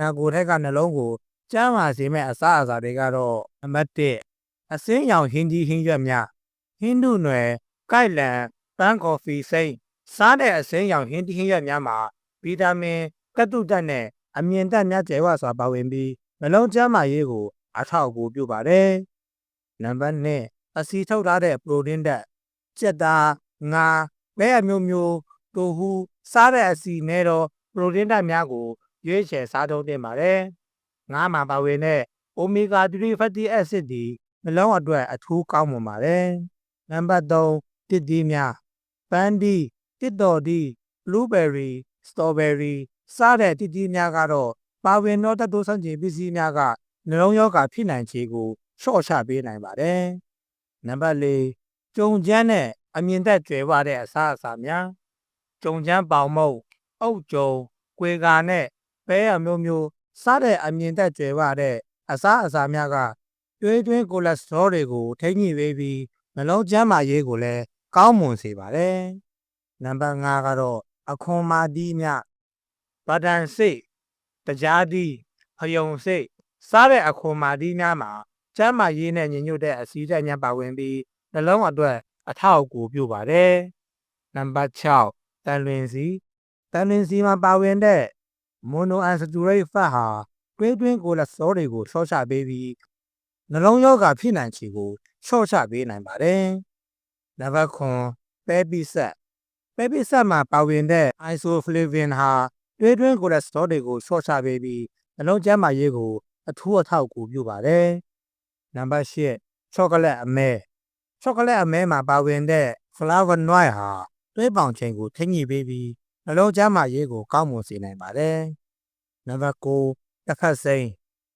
နာကိုယ်ထက်ကနှလုံးကိုကျန်းမာစေမဲ့အစားအစာတွေကတော့နံပါတ်1အစင်းရောင်ဟင်းကြီးဟင်းရွက်များဟင်းနုနယ်ကိုက်လန်ပန်းကော်ဖီစိမ့်စားတဲ့အစင်းရောင်ဟင်းကြီးဟင်းရွက်များမှာဗီတာမင်ကတ်တုတက်နဲ့အမြင့်တက်များကျယ်ဝစွာပါဝင်ပြီးနှလုံးကျန်းမာရေးကို အထောက်အကူပြုပါတယ်နံပါတ်2အစီထုတ်ထားတဲ့ပရိုတင်းဓာတ်ကြက်သားငါပဲအမျိုးမျိုးတိုဟူစားတဲ့အစီနဲ့တော့ပရိုတင်းဓာတ်များကို ရွေးချယ်စားသုံးသင့်ပါတယ်ငါးမှာပါဝင်တဲ့ omega 3 fatty acid ဒီနှလုံးအတွက်အထူးကောင်းမွန်ပါတယ်နံပါတ်3တစ်သီးများပန်းဒီတစ်တော်ဒီ blueberry strawberry စားတဲ့တစ်သီးများကတော့ပါဝင်သောတတ်သိုးဆန့်ကျင်ပစ္စည်းများကနှလုံးရောဂါဖြစ်နိုင်ခြေကိုလျှော့ချပေးနိုင်ပါတယ်နံပါတ်4ကြုံချမ်းနဲ့အမြင့်သက်ကျွယ်ဝတဲ့အစားအစာများကြုံချမ်းပေါင်မုတ်အုတ်ကြုံကွေကာနဲ့ ပဲအမျိုးမျိုးစားတဲ့အမြင့်သက်ကျွယ်ဝတဲ့အစားအစာများကသွေးတွင်းကိုလက်စထရောတွေကိုထိန်းညှိပေးပြီးနှလုံးကျန်းမာရေးကိုလည်းကောင်းမွန်စေပါတယ်နံပါတ်5ကတော့အခွန်မာတီးများဗဒန်စိတ်တကြားတီးဖယုံစိတ်စားတဲ့အခွန်မာတီးများမှာကျန်းမာရေးနဲ့ညီညွတ်တဲ့အစည်းအဝေးများပါဝင်ပြီးနှလုံးအတွက်အထောက်အကူပြုပါတယ်နံပါတ်6တန်လွင်စီတန်လွင်စီမှာပါဝင်တဲ့ monounsaturated fat ဟာတွင်းတွင်းကိုလက်စထရောတွေကိုဆော့ချပေးပြီးနှလုံးရောဂါဖြစ်နိုင်ခြေကိုဆော့ချပေးနိုင်ပါတယ်နံပါတ်9ပဲပိဆက်ပဲပိဆက်မှာပါဝင်တဲ့ isoflavin ဟာတွင်းတွင်းကိုလက်စထရောတွေကိုဆော့ချပေးပြီးနှလုံးကျန်းမာရေးကိုအထူးအထောက်အကူပြုပါတယ်နံပါတ်10ချောကလက်အမဲချောကလက်အမဲမှာပါဝင်တဲ့ flavonoid ဟာသွေးပေါင်ချိန်ကိုထိန်းညှိပေးပြီး နှလုံးကျန်းမာရေးကိုကောင်းမွန်စေနိုင်ပါတယ်နံပါတ်9တစ်ဖက်စိမ်း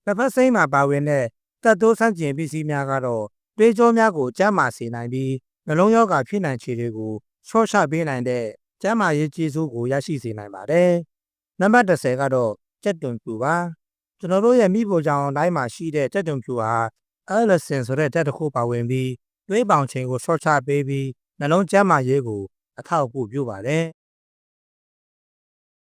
တစ်ဖက်စိမ်းမှာပါဝင်တဲ့တက်တိုးဆန့်ကျင်ပစ္စည်းများကတော့တွေးကြောများကိုကျန်းမာစေနိုင်ပြီးနှလုံးရောဂါဖြစ်နိုင်ခြေတွေကိုချော့ချပေးနိုင်တဲ့ကျန်းမာရေးကျေးဇူးကိုရရှိစေနိုင်ပါတယ်နံပါတ်10ကတော့ကြက်တွန်ပြူပါကျွန်တော်တို့ရဲ့မိဖို့ကြောင်တိုင်းမှာရှိတဲ့ကြက်တွန်ပြူဟာအဲလဆင်ဆိုတဲ့တက်တစ်ခုပါဝင်ပြီးတွေးပေါင်ချိန်ကိုချော့ချပေးပြီးနှလုံးကျန်းမာရေးကိုအထောက်အကူပြုပါတယ်